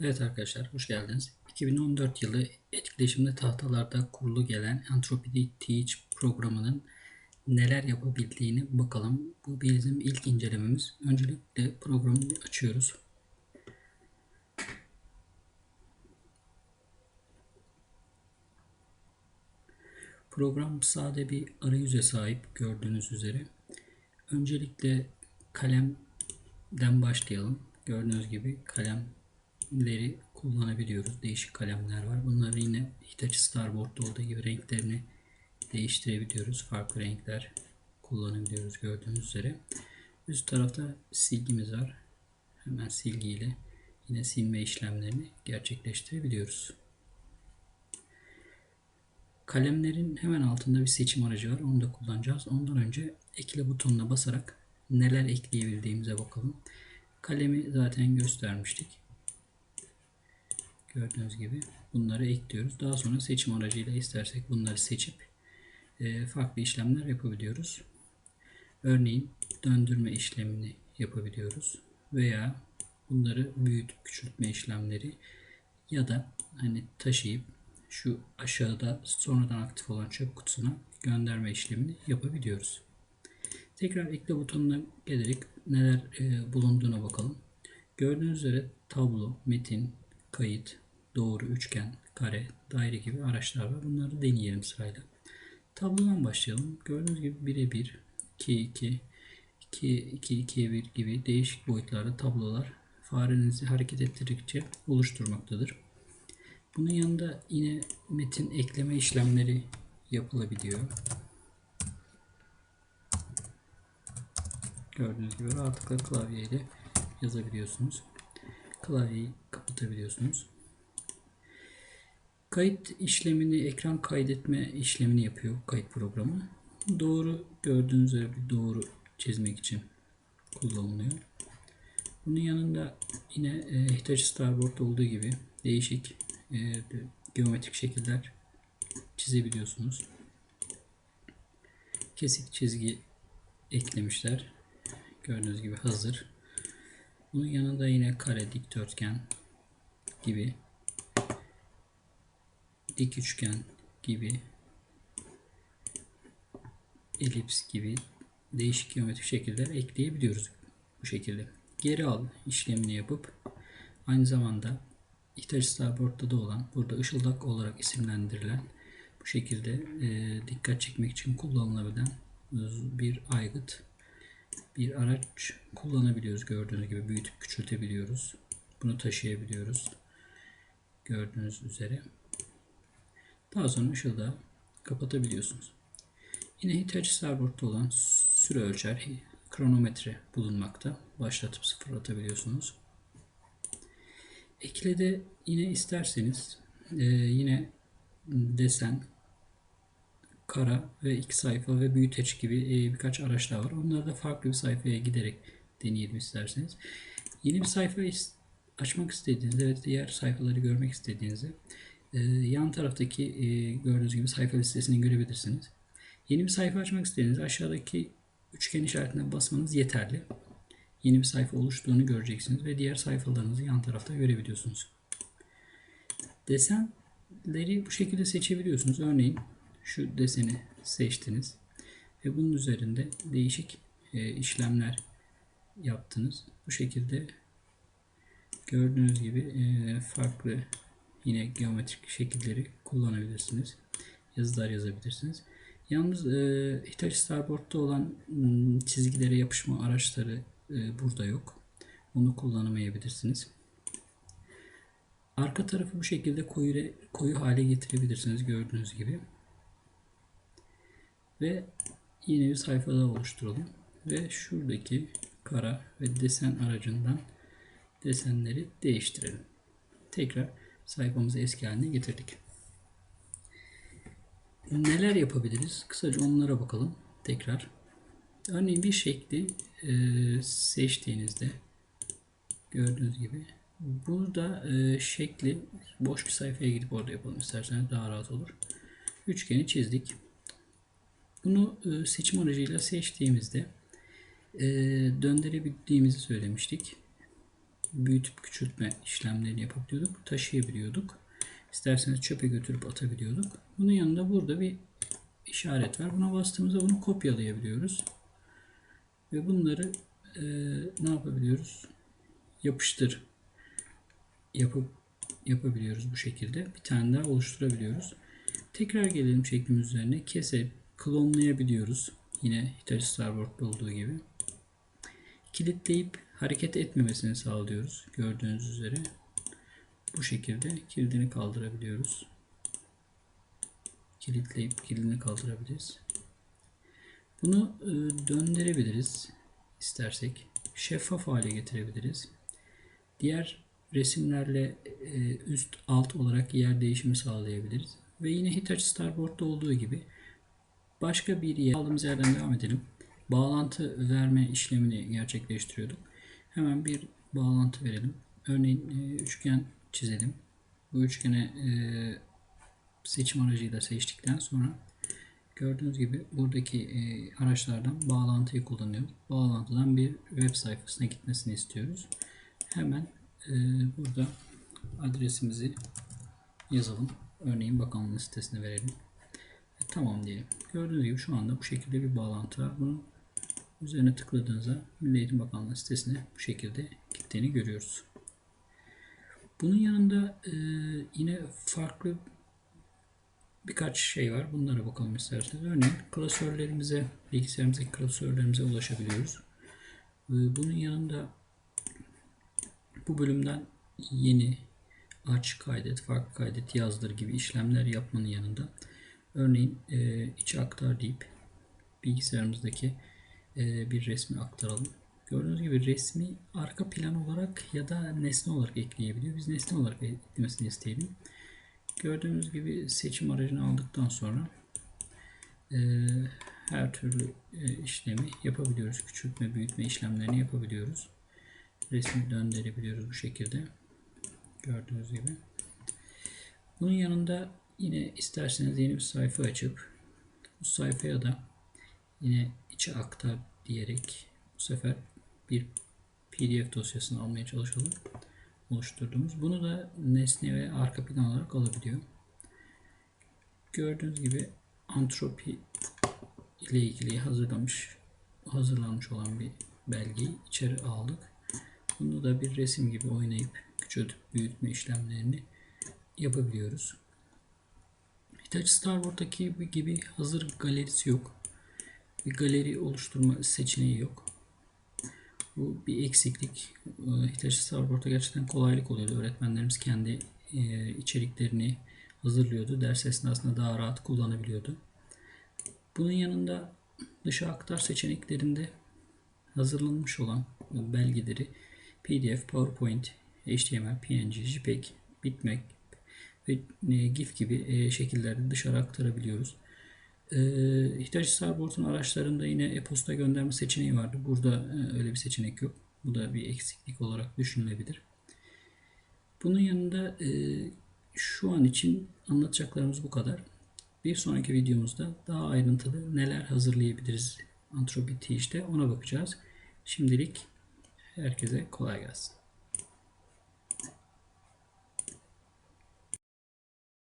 Evet arkadaşlar hoş geldiniz. 2014 yılı etkileşimli tahtalarda kurulu gelen Entropy Teach programının neler yapabildiğini bakalım. Bu bizim ilk incelememiz. Öncelikle programı açıyoruz. Program sade bir arayüze sahip gördüğünüz üzere. Öncelikle kalemden başlayalım. Gördüğünüz gibi kalemleri kullanabiliyoruz. Değişik kalemler var. Bunları yine Hitachi Starboard'da olduğu gibi renklerini değiştirebiliyoruz. Farklı renkler kullanabiliyoruz gördüğünüz üzere. Üst tarafta silgimiz var. Hemen silgiyle yine silme işlemlerini gerçekleştirebiliyoruz. Kalemlerin hemen altında bir seçim aracı var. Onu da kullanacağız. Ondan önce ekle butonuna basarak neler ekleyebildiğimize bakalım. Kalemi zaten göstermiştik. Gördüğünüz gibi bunları ekliyoruz. Daha sonra seçim aracıyla istersek bunları seçip e, farklı işlemler yapabiliyoruz. Örneğin döndürme işlemini yapabiliyoruz. Veya bunları büyütüp küçültme işlemleri ya da hani taşıyıp şu aşağıda sonradan aktif olan çöp kutusuna gönderme işlemini yapabiliyoruz. Tekrar ekle butonuna gelerek neler e, bulunduğuna bakalım. Gördüğünüz üzere tablo, metin, kayıt, doğru, üçgen, kare, daire gibi araçlar var. Bunları deneyelim sırayla. Tablodan başlayalım. Gördüğünüz gibi 1'e 1, 2'ye 2, 2'ye 2, 2'ye 1 gibi değişik boyutlarda tablolar farenizi hareket ettirdikçe oluşturmaktadır. Bunun yanında yine metin ekleme işlemleri yapılabiliyor. Gördüğünüz gibi rahatlıkla klavyeyle yazabiliyorsunuz. Klavyeyi kapatabiliyorsunuz. Kayıt işlemini, ekran kaydetme işlemini yapıyor kayıt programı. Doğru gördüğünüz üzere bir doğru çizmek için kullanılıyor. Bunun yanında yine e, Hitachi Starboard olduğu gibi değişik e, geometrik şekiller çizebiliyorsunuz. Kesik çizgi eklemişler. Gördüğünüz gibi hazır. Bunun yanında yine kare, dikdörtgen gibi dik üçgen gibi elips gibi değişik geometrik şekiller ekleyebiliyoruz bu şekilde. Geri al işlemini yapıp aynı zamanda Hitachi Starboard'da da olan burada ışıldak olarak isimlendirilen bu şekilde e, dikkat çekmek için kullanılabilen bir aygıt bir araç kullanabiliyoruz. Gördüğünüz gibi büyütüp küçültebiliyoruz. Bunu taşıyabiliyoruz. Gördüğünüz üzere. Daha sonra ışıldağı kapatabiliyorsunuz. Yine Hitachi Starboard'da olan süre ölçer kronometre bulunmakta. Başlatıp sıfırlatabiliyorsunuz. Eklede yine isterseniz e, yine desen, kara ve iki sayfa ve büyüteç gibi e, birkaç araç daha var. Onları da farklı bir sayfaya giderek deneyelim isterseniz. Yeni bir sayfa açmak istediğinizde ve diğer sayfaları görmek istediğinizde e, yan taraftaki e, gördüğünüz gibi sayfa listesini görebilirsiniz. Yeni bir sayfa açmak istediğinizde aşağıdaki üçgen işaretine basmanız yeterli. Yeni bir sayfa oluştuğunu göreceksiniz ve diğer sayfalarınızı yan tarafta görebiliyorsunuz. Desenleri bu şekilde seçebiliyorsunuz. Örneğin şu deseni seçtiniz ve bunun üzerinde değişik e, işlemler yaptınız. Bu şekilde gördüğünüz gibi e, farklı yine geometrik şekilleri kullanabilirsiniz. Yazılar yazabilirsiniz. Yalnız e, Hitachi Starboard'da olan m, çizgilere yapışma araçları e, burada yok. Onu kullanamayabilirsiniz. Arka tarafı bu şekilde koyu, koyu hale getirebilirsiniz gördüğünüz gibi. Ve yeni bir sayfa daha oluşturalım. Ve şuradaki kara ve desen aracından desenleri değiştirelim. Tekrar sayfamızı eski haline getirdik. Neler yapabiliriz? Kısaca onlara bakalım tekrar. Örneğin bir şekli e, seçtiğinizde gördüğünüz gibi burada e, şekli boş bir sayfaya gidip orada yapalım isterseniz daha rahat olur. Üçgeni çizdik. Bunu e, seçim aracıyla seçtiğimizde e, döndürebildiğimizi söylemiştik. Büyütüp küçültme işlemlerini yapabiliyorduk. Taşıyabiliyorduk. İsterseniz çöpe götürüp atabiliyorduk. Bunun yanında burada bir işaret var. Buna bastığımızda bunu kopyalayabiliyoruz. Ve bunları e, ne yapabiliyoruz? Yapıştır yapıp yapabiliyoruz bu şekilde. Bir tane daha oluşturabiliyoruz. Tekrar gelelim şeklimiz üzerine. Kesip klonlayabiliyoruz. Yine Hitachi Starboard'da olduğu gibi. Kilitleyip hareket etmemesini sağlıyoruz. Gördüğünüz üzere. Bu şekilde kilidini kaldırabiliyoruz. Kilitleyip kilidini kaldırabiliriz. Bunu e, döndürebiliriz istersek. Şeffaf hale getirebiliriz. Diğer resimlerle e, üst alt olarak yer değişimi sağlayabiliriz. Ve yine Hitachi Starboard'da olduğu gibi başka bir yer aldığımız yerden devam edelim. Bağlantı verme işlemini gerçekleştiriyorduk. Hemen bir bağlantı verelim. Örneğin e, üçgen çizelim. Bu üçgene e, seçim aracıyla seçtikten sonra gördüğünüz gibi buradaki e, araçlardan bağlantıyı kullanıyoruz. Bağlantıdan bir web sayfasına gitmesini istiyoruz. Hemen burada adresimizi yazalım. Örneğin bakanlığın sitesine verelim. Tamam diyelim. Gördüğünüz gibi şu anda bu şekilde bir bağlantı var. Bunu üzerine tıkladığınızda Milli Eğitim Bakanlığı sitesine bu şekilde gittiğini görüyoruz. Bunun yanında e, yine farklı birkaç şey var. Bunlara bakalım isterseniz. Örneğin klasörlerimize, bilgisayarımızdaki klasörlerimize ulaşabiliyoruz. E, bunun yanında bu bölümden yeni aç kaydet, farklı kaydet, yazdır gibi işlemler yapmanın yanında örneğin e, içe aktar deyip bilgisayarımızdaki e, bir resmi aktaralım. Gördüğünüz gibi resmi arka plan olarak ya da nesne olarak ekleyebiliyor. Biz nesne olarak eklemesini isteyelim. Gördüğünüz gibi seçim aracını aldıktan sonra e, her türlü e, işlemi yapabiliyoruz. Küçültme, büyütme işlemlerini yapabiliyoruz. Resmi döndürebiliyoruz bu şekilde. Gördüğünüz gibi. Bunun yanında yine isterseniz yeni bir sayfa açıp bu sayfaya da yine içe aktar diyerek bu sefer bir PDF dosyasını almaya çalışalım. Oluşturduğumuz. Bunu da nesne ve arka plan olarak alabiliyor. Gördüğünüz gibi antropi ile ilgili hazırlamış hazırlanmış olan bir belgeyi içeri aldık. Bunu da bir resim gibi oynayıp küçültüp büyütme işlemlerini yapabiliyoruz. Hitachi Starboard'daki gibi hazır galerisi yok. Bir galeri oluşturma seçeneği yok. Bu bir eksiklik. Ee, Hitachi Starboard'da gerçekten kolaylık oluyordu. Öğretmenlerimiz kendi e, içeriklerini hazırlıyordu. Ders esnasında daha rahat kullanabiliyordu. Bunun yanında dışa aktar seçeneklerinde hazırlanmış olan belgeleri PDF, PowerPoint, HTML, PNG, JPEG, bitmap ve e, GIF gibi e, şekillerde dışarı aktarabiliyoruz. E, Hitachi Starboard'un araçlarında yine e-posta gönderme seçeneği vardı. Burada öyle bir seçenek yok. Bu da bir eksiklik olarak düşünülebilir. Bunun yanında şu an için anlatacaklarımız bu kadar. Bir sonraki videomuzda daha ayrıntılı neler hazırlayabiliriz Anthropi işte ona bakacağız. Şimdilik Herkese kolay gelsin.